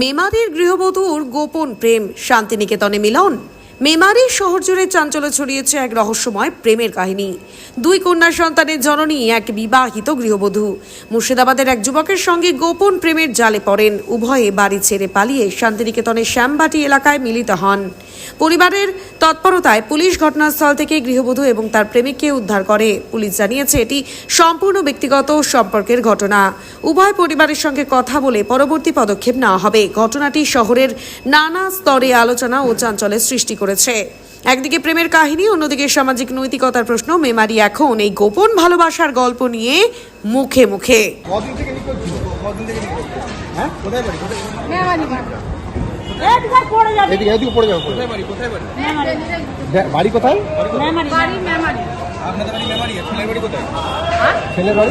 মেমারির গৃহবধূর গোপন প্রেম শান্তিনিকেতনে মিলন। মেমারির শহর জুড়ে চাঞ্চল্য ছড়িয়েছে এক রহস্যময় প্রেমের কাহিনী। দুই কন্যা সন্তানের জননী এক বিবাহিত গৃহবধূ। মুর্শিদাবাদের এক যুবকের সঙ্গে গোপন প্রেমের জালে পড়েন। উভয়ে বাড়ি ছেড়ে পালিয়ে শান্তিনিকেতনের শ্যামবাটি এলাকায় মিলিত হন। পরিবারের তৎপরতায় পুলিশ ঘটনাস্থল থেকে গৃহবধূ এবং তার প্রেমিককে উদ্ধার করে। পুলিশ জানিয়েছে, এটি সম্পূর্ণ ব্যক্তিগত সম্পর্কের ঘটনা। উভয় পরিবারের সঙ্গে কথা বলে পরবর্তী পদক্ষেপ নেওয়া হবে। ঘটনাটি শহরের নানা স্তরে আলোচনা ও চাঞ্চল্যের সৃষ্টি করেছে। একদিকে প্রেমের কাহিনী অন্যদিকে সামাজিক নৈতিকতার প্রশ্ন। মেমারি এখন এই গোপন ভালোবাসার গল্প নিয়ে মুখে মুখে? হ্যাঁ? কোথায় বাড়ি? কোথায়? মেমারি বাড়ি। এদিকে পড়ে যাবে। এদিকে এদিকে পড়ে যাবে। কোথায় বাড়ি? কোথায় বাড়ি? দে- বাড়ি কোথায়? মেমারি বাড়ি মেমারি। আপনাদের বাড়ি মেমারি ছেলের বাড়ি